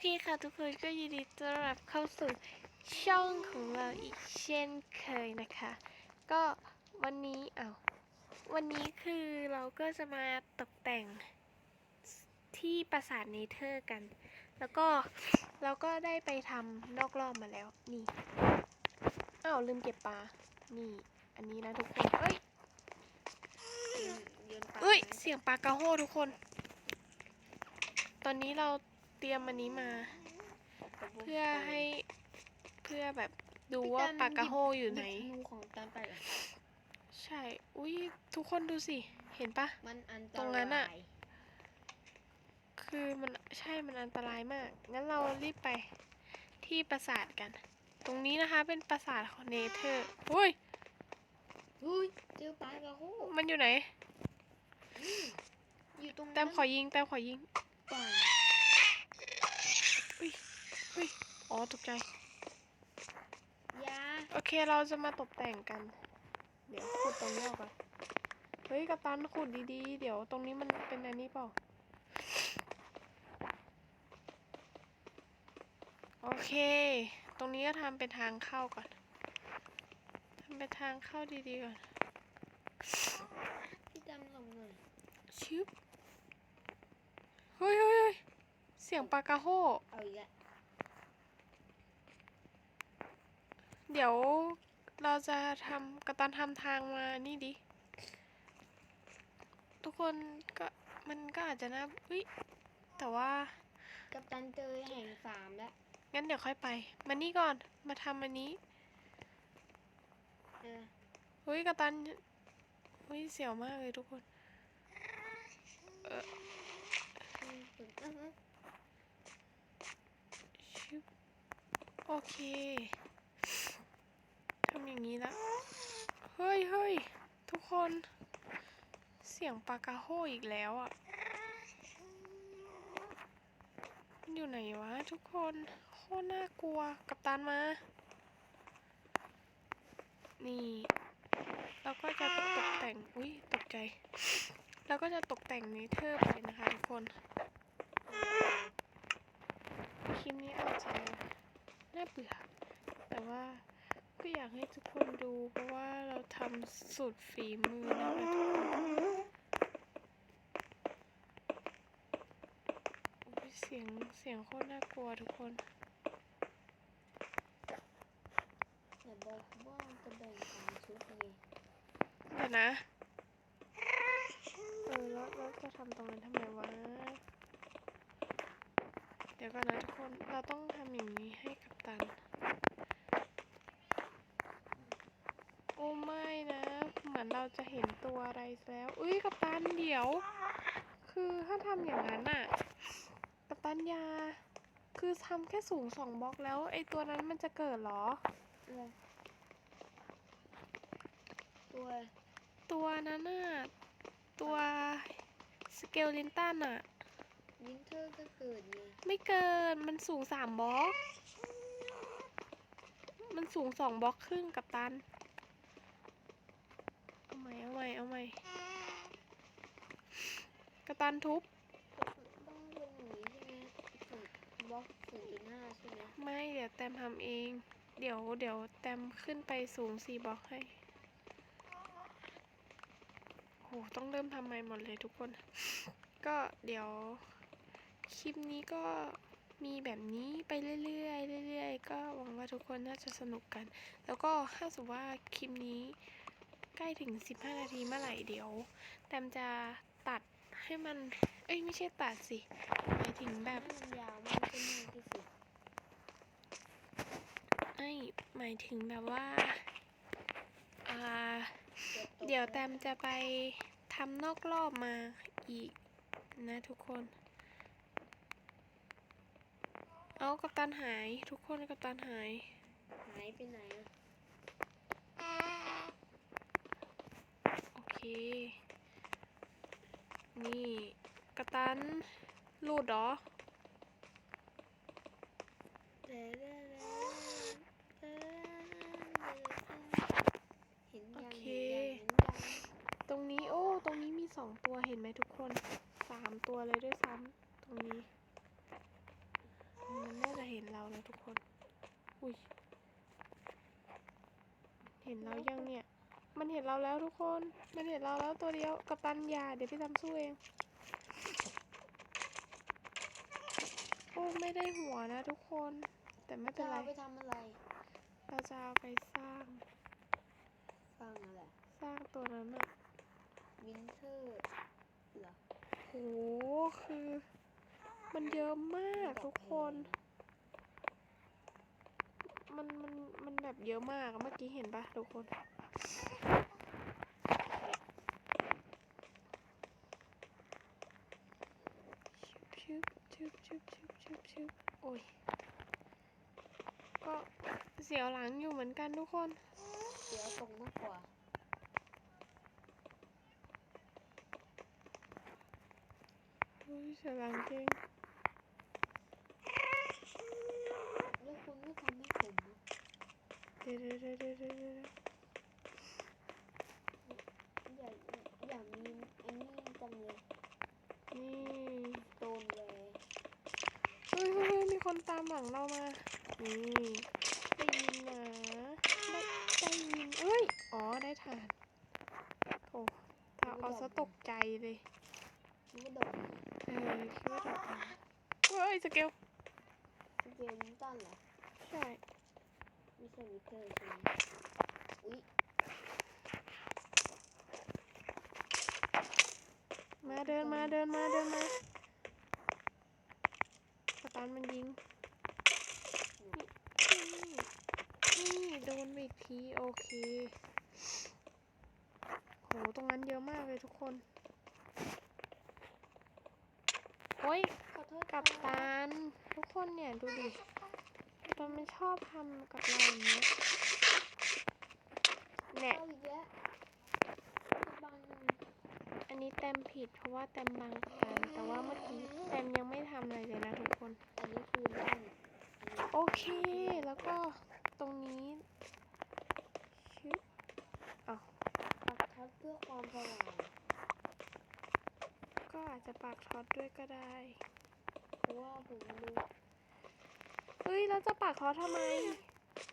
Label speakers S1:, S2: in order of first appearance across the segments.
S1: เคค่ะทุกคนก็ยินดีต้อนรับเข้าสู่ช่องของเราอีกเช่นเคยนะคะ ก็วันนี้อ้าววันนี้คือเราก็จะมาตกแต่งที่ปราสาทเนเธอร์กัน แล้วก็เราก็ได้ไปทำนอกรอบมาแล้วนี่อ้าวลืมเก็บปลา นี่ อันนี้นะทุกคนเอ้ย
S2: โยนปลา
S1: เอ้ย เสียงปลากระโฮทุกคน ตอนนี้เรา เตรียมอันนี้มา เพื่อให้เพื่อแบบดูว่าปลากระโฮอยู่ไหน
S2: ยิบธนูของตันไปเหรอ
S1: ใช่ อุ้ยทุกคนดูสิ เห็นปะ
S2: มันอันต
S1: ตรง
S2: ร
S1: นั้นอะา
S2: ย
S1: คือมันใช่มันอันตรายมาก งั้นเรารีบไปที่ปราสาทกัน ตรงนี้นะคะเป็นปราสาทของเนเธอร์อุ้ย
S2: อุ้ยเจอปลากระโห
S1: มันอยู่ไหน
S2: อยู่ตรงนั้น
S1: แต้มขอยิงแต้มขอยิง
S2: ป่า
S1: อุ้ยอ๋อตกใจ
S2: ยา
S1: โอเคเราจะมาตกแต่งกัน เดี๋ยวขุดตรงนี้ออกก่อนเฮ้ยกัปตันขุดดีๆ เดี๋ยวตรงนี้มันเป็นอันนี้เปล่า โอเค ตรงนี้ก็ทำเป็นทางเข้าก่อน ทำเป็นทางเข้าดีๆก่อน
S2: พี่ดำลงหน่อย
S1: ชึบเฮ้ยเฮ้ยเฮ้ยเสียงปลากระโฮ
S2: เอาอีกแล้ว
S1: เดี๋ยวเราจะทำกัปตันทำทางมานี่ดิ ทุกคนก็มันก็อาจจะน่าอุ้ยแต่ว่า
S2: กัปตันเจอแห่งสามแล้ว
S1: งั้นเดี๋ยวค่อยไป มานี่ก่อนมาทำอันนี้
S2: เออ
S1: เฮ้ยกัปตันเฮ้ยเสียวมากเลยทุกคน
S2: อืมฝึกอื้อหือ
S1: ชึบโอเค ทำอย่างนี้ละเฮ้ยเฮ้ยทุกคน เสียงปากระโฮอีกแล้วอะมันอยู่ไหนวะทุกคนโคตรน่ากลัวกับตันมา นี่เราก็จะตกแต่ง อุ้ยตกใจ เราก็จะตกแต่งเนเธอร์ไปนะคะทุกคน คลิปนี้อาจจะน่าเบื่อแต่ว่า ก็อยากให้ทุกคนดูเพราะว่าเราทำสุดฝีมือนะคะทุกคนเสียงเสียงโคตรน่ากลัวทุกคน
S2: อย่บอกว่าจะแบ่งสามชุดไง
S1: เดี๋ยวนะ เออแล้วแล้วจะทำตรงนั้นทำไมวะ เดี๋ยวก่อนนะทุกคน เราต้องทำอย่างนี้ให้กับตัน โอ้ไม่นะ เหมือนเราจะเห็น ตัวอะไรแล้ว อุ้ยกัปตันเดี๋ยว คือถ้าทำอย่างนั้นน่ะกัปตันอยา คือทำแค่สูงสองบล็อกแล้วไอตัวนั้นมันจะเกิดเหรอ
S2: เออตัว
S1: ตัวนั้นน่ะ ตัวสเกลลินตันน่ะ
S2: วินเทอร์ก็เกิดไง
S1: ไม่เกินมันสูงสามบล็อก มันสูงสองบล็อกครึ่งกับตันเอาใหม่ เอาใหม่เอาใหม่กับตันทุบ
S2: ต้องเป็นอย่างนี้ใช่ไหมศูนย์บล็อกศูนย์จุดห้าใช่ไหม
S1: ไม่เดี๋ยวแตมทำเอง เดี๋ยวเดี๋ยวแตมขึ้นไปสูงสี่บล็อกให้โหต้องเริ่มทำใหม่หมดเลยทุกคน ก็เดี๋ยวคลิปนี้ก็มีแบบนี้ไปเรื่อยๆเรื่อยๆ ก็หวังว่าทุกคนน่าจะสนุกกัน แล้วก็ถ้าสมมติว่าคลิปนี้ ใกล้ถึง 15 นาทีเมื่อไหร่เดี๋ยวแตมจะตัดให้มัน เอ้ยไม่ใช่ตัดสิหมายถึงแบบ
S2: ให้มันยาวมากขึ้นมากที่สุด
S1: ไม่หมายถึงแบบว่าอ่า
S2: จะตก
S1: เดี๋ยวแตมจะไปทำนอกรอบมาอีกนะทุกคน เอากัปตันหายทุกคนกัปตันหาย
S2: หายไปไหนอะ
S1: โอเค นี่กัปตันหลุดเหรอ
S2: เด้อเด้อเด้อเด้อเห็นยัง
S1: โอเค
S2: เห็นยังเห็นยัง
S1: ตรงนี้โอ้ ตรงนี้มีสองตัวเห็นไหมทุกคนสามตัวเลยด้วยซ้ำตรงนี้อุ้ย เห็นเรายังเนี่ย มันเห็นเราแล้วทุกคน มันเห็นเราแล้วตัวเดียวกับตันอยาเดี๋ยวพี่ทำสู้เอง โอ้ไม่ได้หัวนะทุกคน แต่ไม่เป็
S2: จะ
S1: นไร
S2: เอาไปทำอะไร
S1: เราจะเอาไปสร้าง
S2: ฟังอะไร
S1: สร้างตัวนั้นอะ
S2: วินเทอร์เหรอ
S1: โห คือ มันเยอะมากทุกคน มันมันมันแบบเยอะมากอะเมื่อกี้เห็นปะทุกคน ชึ บชึบชึบชึบชึบชึบโอ้ย ก็เสียวหลังอยู่เหมือนกันทุกคน
S2: เดี๋ยวตรงมากกว่า
S1: โอ้ยเสียวหลังจริง
S2: แล้วคุณไม่ทำให้ผมอะ
S1: เดี๋ยวเดี๋ยวเดี๋ยวเดี๋ยวเดี๋ยวเดี๋ยว
S2: อยากอยากมีอันนี้จังเลย
S1: นี่
S2: โดนเลย
S1: เฮ้ยเฮ้ยเฮ้ยมี คนตามหลังเรามานี่ได้ยินนะได้ได้ยินเอ้ย อ๋อ ได้ฐานโถถ้าเอาซะตกใจเลย
S2: มันก็โดน
S1: เออคิดว่าโดนตามเฮ้ย สเกล
S2: สเกลนิวตันเหรอ
S1: ใช่
S2: ไม่ใช่วิเทอร์ใช่ไหมอุ๊ย
S1: มาเดินมาเดินมาเดินมา สตาร์ทมันยิงนี่นี่โดนไปอีกทีโอเค โห ตรงนั้นเยอะมากเลยทุกคน โอ้ย
S2: ขอโทษ
S1: กับตานทุกคนเนี่ยดูดิตอนมันชอบทำกับเราอย่างเงี้ยแหละ
S2: เอาอีกแล้วบัง
S1: อันนี้แต้มผิดเพราะว่าแต้มบังกับตานแต่ว่าเมื่อกี้แต้มยังไม่ทำอะไรเลยนะทุกคน
S2: อันนี้คือเล่น
S1: โอเค แล้วก็ตรงนี้ชึบ
S2: ปักท็อตเพื่อความสว่าง
S1: ก็อาจจะปักท็อตด้วยก็ได้
S2: เพราะว่าผมรู้
S1: เฮ้ยแล้วจะปักท็อตทำไม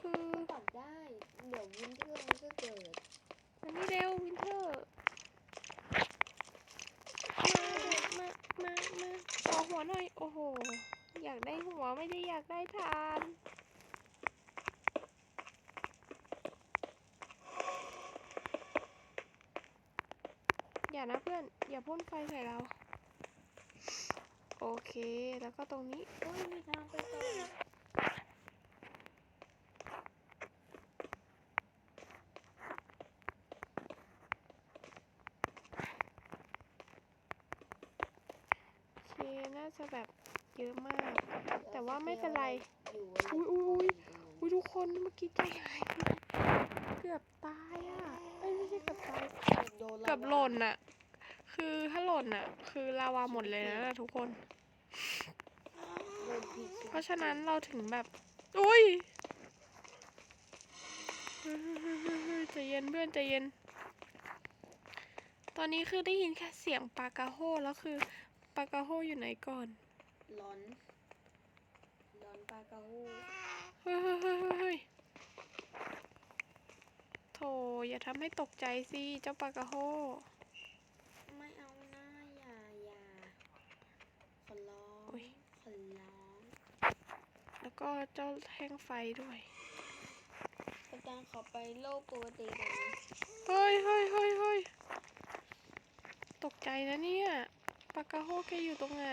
S1: คือ
S2: ปักได้ เดี๋ยววินเทอร์มันก็เกิด
S1: มันนี่เร็ววินเทอร์ มา มา มา ขอ หัวหน่อย โอ้โห อยากได้หัวไม่ได้อยากได้ทานอย่านะเพื่อน อย่าพ่นไฟใส่เรา โอเค แล้วก็ตรงนี้
S2: โอ้ยมีทางไปต่อ
S1: โอเค น่าจะแบบเยอะมาก แต่ว่าไม่เป็นไร
S2: อยู่
S1: อุ๊ยอุ๊ยอุ้ยทุกคนเมื่อกี้ใจหาย เกือบตายอะเอ้ยไม่ใช่เกือบตาย
S2: โดน
S1: เกือบหล่นอะ คือถ้าหล่นอะ คือลาวาหมดเลยนะทุกคน เพราะฉะนั้นเราถึงแบบ อุ้ยเฮ้ยเฮ้ยเฮ้ยเฮ้ยใจเย็นเพื่อนใจเย็น ตอนนี้คือได้ยินแค่เสียงปากาโฮแล้วคือปากาโฮอยู่ไหนก่อน
S2: ร้อน นปลากระหู
S1: เฮ้ยเฮ้ยเฮ้ยเฮ้ยเฮ้ยโถอย่าทำให้ตกใจสิ เจ้าปากาโฮ
S2: ไม่เอาหน้าอย่าอย่าขอร้อง
S1: อุ๊ย
S2: ขอร้อง
S1: แล้วก็เจ้าแท่งไฟด้วย
S2: กำลังขอไปโลกปกติก่อนนะ
S1: เฮ้ยเฮ้ยเฮ้ยเฮ้ยตกใจนะเนี่ยปากาโฮแกอยู่ตรงไหน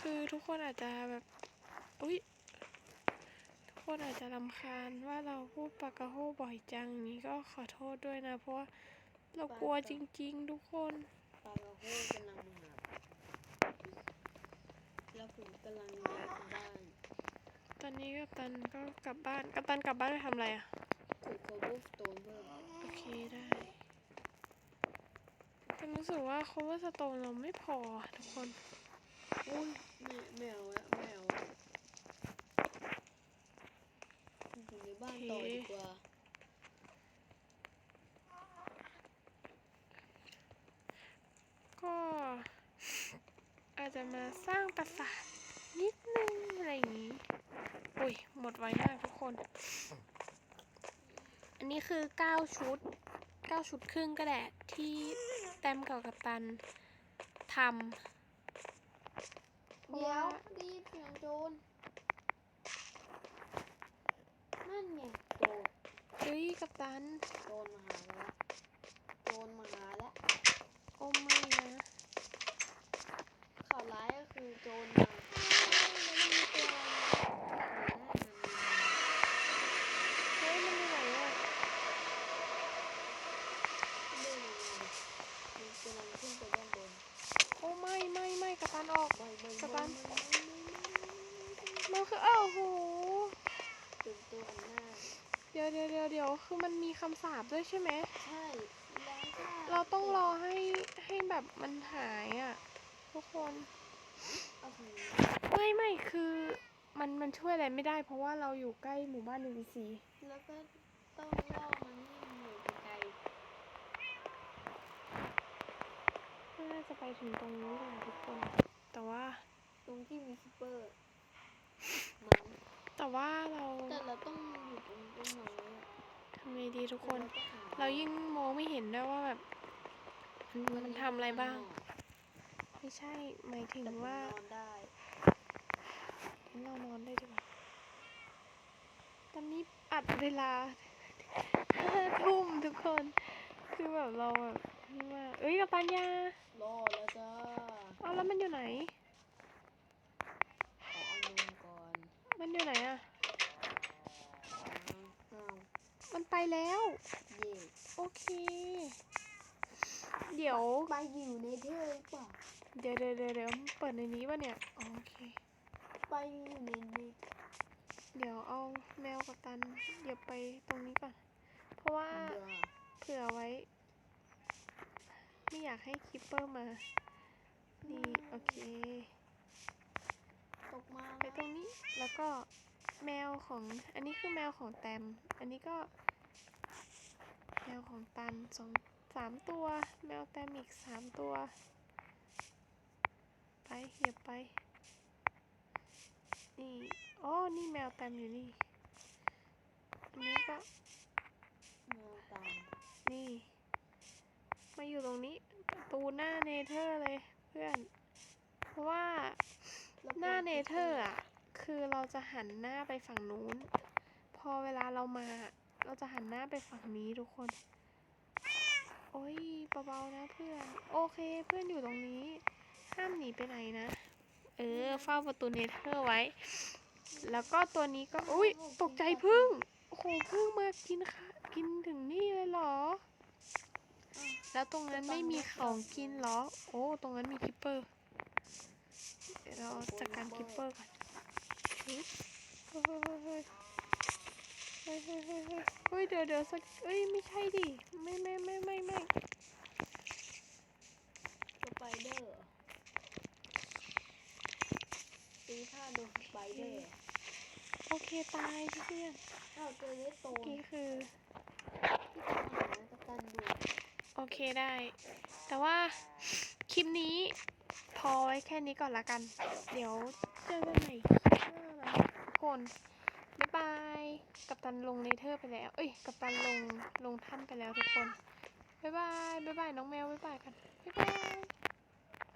S1: คือทุกคนอาจจะแบบ อุ๊ยทุกคนอาจจะรำคาญว่าเราพูดปากาโฮบ่อยจังอย่างนี้ก็ขอโทษด้วยนะ เพราะว่าเรากลัวจริง ๆ ทุกคน
S2: ปลากระหูกำลังมาหาแล้วผมกำลังย้ายบ้าน
S1: ตอนนี้กัปตันก็กลับบ้านกัปตันกลับบ้านไปทำอะไรอะ
S2: ถูกโคเวอร์สโตนเพิ่ม
S1: โอเคได้แต่รู้สึกว่า cover stone เราไม่พออะทุกคน
S2: อุ้ยแมวแมวอะแมวอะอยู่ใน บ้านต่อดีกว่า
S1: ก็อาจจะมาสร้างปราสาทนิดนึงอะไรอย่างนี้ อุ้ย หมดไวมากอันนี้คือเก้าชุดเก้าชุดครึ่งก็แหละที่แต้มกับกัปตันทำเพราะ
S2: เดี๋ย
S1: ว่า
S2: วไดีเสียงโจรนั่นไงโจร
S1: เฮ้ยกัปตัน
S2: โจรมาหาแล้วโจรมาหาแล้ว
S1: โอ้ไม่นะ
S2: ข่าวร้ายก็คือโจรมาแล้วมีตัวอะไร
S1: เฮ้ยมันอยู่ไหนอะ
S2: เดินมันกำลังขึ้นไปด้านบน
S1: โอ้ไม่ไม่ไม่กัปตันออก
S2: ไม่ไม่
S1: กระ
S2: ไม่
S1: ตัน
S2: ไม่ไม่ไม่ไม่
S1: มันคืออ้าวโห
S2: เป็นตัวอันหน้า
S1: เดี๋ยวเดี๋ยวเดี๋ยวเดี๋ยวคือมัน มีคำสาปด้วยใช่ไหม
S2: ใช่แล้วก็
S1: เราต้องรอให้ให้แบบมันหายอะทุกคน
S2: เอาถึง
S1: ไม่ไม่คือมันมันช่วยอะไรไม่ได้ เพราะว่าเราอยู่ใกล้หมู่บ้าน NPC
S2: แล้วก็ต้องล่อมันให้มันอยู่ไกล
S1: น่าจะไปถึงตรงนี้แหละทุกคน แต่ว่า
S2: ๆตรงที่มีคิปเปอร์มั้ง
S1: แต่ว่าเรา
S2: แต่เราต้องอยู่ตรงต้นไม้อะ
S1: ทำไง ดีทุกคน
S2: แต่ก็ห
S1: เรายิ่งมองไม่เห็นด้วยว่าแบบมันมันทำอะไรบ้าง ไม่ใช่หมายถึง
S2: แต่ผม
S1: ว่า
S2: นอนได้
S1: งั้นเรานอนได้ดีกว่าตอนนี้อัดเวลา ห้าทุ่มทุกคน คือแบบเราแบบนี่ว่า เอ้ยกับปัญญาร
S2: อแล้วจ้า
S1: เอาแล้วมันอยู่ไหน
S2: ขอเอานมก่อน
S1: มันอยู่ไหนอะ
S2: อ้าว
S1: มันไป แล้ว
S2: เย่
S1: โอเค เดี๋ยว
S2: ไปอยู่ในเธอหรือเปล่า
S1: เดี๋ยวเดี๋ยวเดี๋ยวเดี๋ยวเปิดในนี้ป่ะเนี่ยอ๋อโอเค
S2: ไปอยู่ในนี้
S1: เดี๋ยวเอาแมวกับตันเดี๋ยวไปตรงนี้ก่อน เพราะว่า
S2: เบื่อ
S1: เผื่อไว้ ไม่อยากให้คิปเปอร์มา นี่โอเค
S2: ตกมา
S1: ไปตรงนี้แล้วก็แมวของอันนี้คือแมวของแตม อันนี้ก็ แมวของตันสองสามตัว แมวแตมอีกสามตัว ไปเหยียบไป นี่อ๋อนี่แมวแตมอยู่นี่ อันนี้ก็
S2: แมวตาม
S1: นี่ มาอยู่ตรงนี้ประตูหน้าเนเธอร์เลยเพื่อน เพราะว่า
S2: แล้ว
S1: หน้า
S2: ปิด
S1: เนเธอร์อะ คือเราจะหันหน้าไปฝั่งนู้น พอเวลาเรามา เราจะหันหน้าไปฝั่งนี้ทุกคน โอ้ยเบาๆนะเพื่อน โอเคเพื่อนอยู่ตรงนี้ ห้ามหนีไปไหนนะ เออเฝ้าประตูเนเธอร์ไว้ แล้วก็ตัวนี้ก็ อุ้ยตกใจพึ่ง โอ้โหพึ่งมากินค่ะ กินถึงนี่เลยเหรอ แล้วตรงนั้นไม่มีของกินเหรอ โอ้ ตรงนั้นมีคิปเปอร์เดี๋ยวเราจัดการคิปเปอร์ก่อน เฮ้ยเฮ้ยเฮ้ยเฮ้ยเฮ้ยเฮ้ยเฮ้ยเดี๋ยวเดี๋ยวสักเอ้ยไม่ใช่ดิ ไม่ไม่ไม่ไม่ไม่
S2: สไปเดอร์เหรอตีท่าโดนสไปเดอร์เหรอ
S1: โอเคตายเพื่อน
S2: อ้าวเจอเลสโต
S1: เมื่อนกี้คือ
S2: ที่ตามหากัปตันดู
S1: โอเคได้ แต่ว่าคลิปนี้พอไว้แค่นี้ก่อนละกัน เดี๋ยวเจอกันใหม่คลิปหน้านะทุกคนบ๊ายบาย กัปตันลงเนเธอร์ไปแล้ว เอ้ย กัปตันลงลงถ้ำไปแล้วทุกคน บ๊ายบาย บ๊ายบาย น้องแมว บ๊ายบายกัน บ๊ายบาย